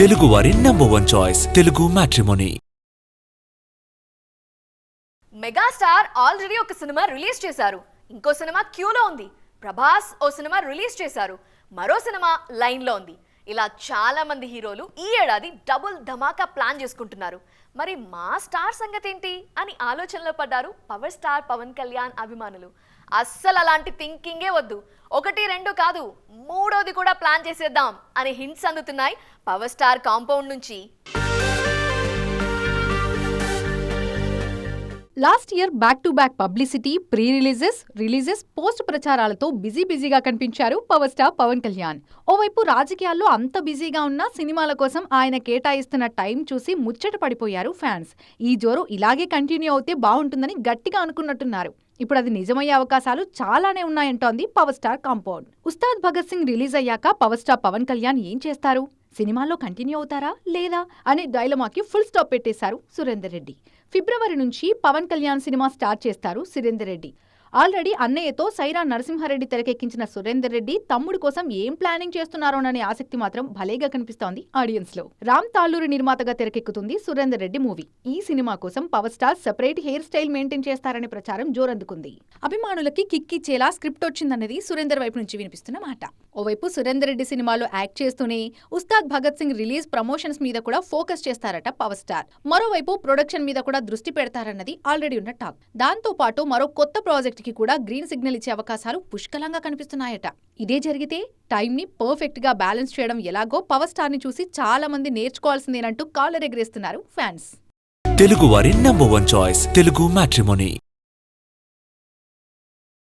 తెలుగు వారి number one choice Telugu matrimony megastar already ఒక cinema release చేశారు. ఇంకో సినిమా క్యూలో ఉంది. ప్రభాస్ ఓ సినిమా రిలీజ్ చేశారు. మరో సినిమా లైన్లో ఉంది. ఇలా చాలా మంది హీరోలు ఈ ఏడాది డబుల్ ధమాకా ప్లాన్ చేసుకుంటున్నారు. మరి మా స్టార్ సంగతి ఏంటి? అని ఆలోచనలో పడ్డారు పవర్ స్టార్ పవన్ కళ్యాణ్ అభిమానులు. అస్సలు అలాంటి థింకింగే వద్దు. ఒకటి రెండు కాదు మూడోది కూడా ప్లాన్ చేసేద్దాం అని హింట్స్ అందుతున్నాయి పవర్ స్టార్ కాంపౌండ్ నుంచి. Last year back to back publicity pre releases releases post ప్రచారాలతో busy బిజీగా కనిపించారు పవర్ స్టార్ పవన్ కళ్యాణ్. ఓవైపు రాజకీయాల్లో అంత బిజీగా ఉన్న సినిమాల కోసం ఆయన కేటాయిస్తున్న టైం చూసి ముచ్చట పడిపోయారు ఫ్యాన్స్ ఈ జోరు ఇలాగే కంటిన్యూ అవుతే బాగుంటుందని గట్టిగా అనుకున్నట్టున్నారు. ఇప్పుడు అది నిజమయ్యే అవకాశాలు చాలానే ఉన్నాయంటోంది power star compound. Ustaad Bhagat Singh release అయ్యాక పవర్ స్టార్ పవన్ కళ్యాణ్ ఏం చేస్తారు? సినిమాలో కంటిన్యూ అవుతారా? లేదా? అనే డైలమాకి ఫుల్ స్టాప్ పెట్టేశారు సురేందర్ రెడ్డి. ఫిబ్రవరి నుంచి పవన్ కళ్యాణ్ సినిమా స్టార్ట్ చేస్తారు సురేందర్ రెడ్డి. ఆల్రెడీ అన్నయ్యతో సైరా నరసింహారెడ్డి తెరకెక్కించిన సురేందర్ రెడ్డి తమ్ముడు కోసం ఏం ప్లానింగ్ చేస్తున్నారోననే ఆసక్తి మాత్రం భలేగా కనిపిస్తోంది ఆడియన్స్లో రామ్ తాళ్ళూరి నిర్మాతగా తెరకెక్కుతుంది సురేందర్ రెడ్డి మూవీ. ఈ సినిమా కోసం power star separate hair style maintain చేస్తారనే ప్రచారం జోరందుకుంది. అభిమానులకి కిక్ ఇచ్చేలా స్క్రిప్ట్ వచ్చిందన్నది సురేందర్ వైపు నుంచి వినిపిస్తున్న మాట. ఓవైపు సురేందర్ రెడ్డి సినిమాలో యాక్ట్ చేస్తూనే ఉస్తాద్ భగత్ సింగ్ రిలీజ్ ప్రమోషన్స్ మీద కూడా ఫోకస్ చేస్తారట పవర్ స్టార్. మరోవైపు ప్రొడక్షన్ మీద కూడా దృష్టి పెడతారన్నది ఆల్రెడీ ఉన్న టాక్. దాంతో పాటు మరో కొత్త ప్రాజెక్ట్ కి కూడా గ్రీన్ సిగ్నల్ ఇచ్చే అవకాశాలు పుష్కలంగా కనిపిస్తున్నాయట. ఇదే జరిగితే టైం ని పర్ఫెక్ట్గా బ్యాలెన్స్ చేయడం ఎలాగో పవర్ స్టార్ని చూసి చాలా మంది నేర్చుకోవాల్సిందేనంటూ కాలర్ ఎగరేస్తున్నారు ఫ్యాన్స్. తెలుగువారి number one choice Telugu matrimony.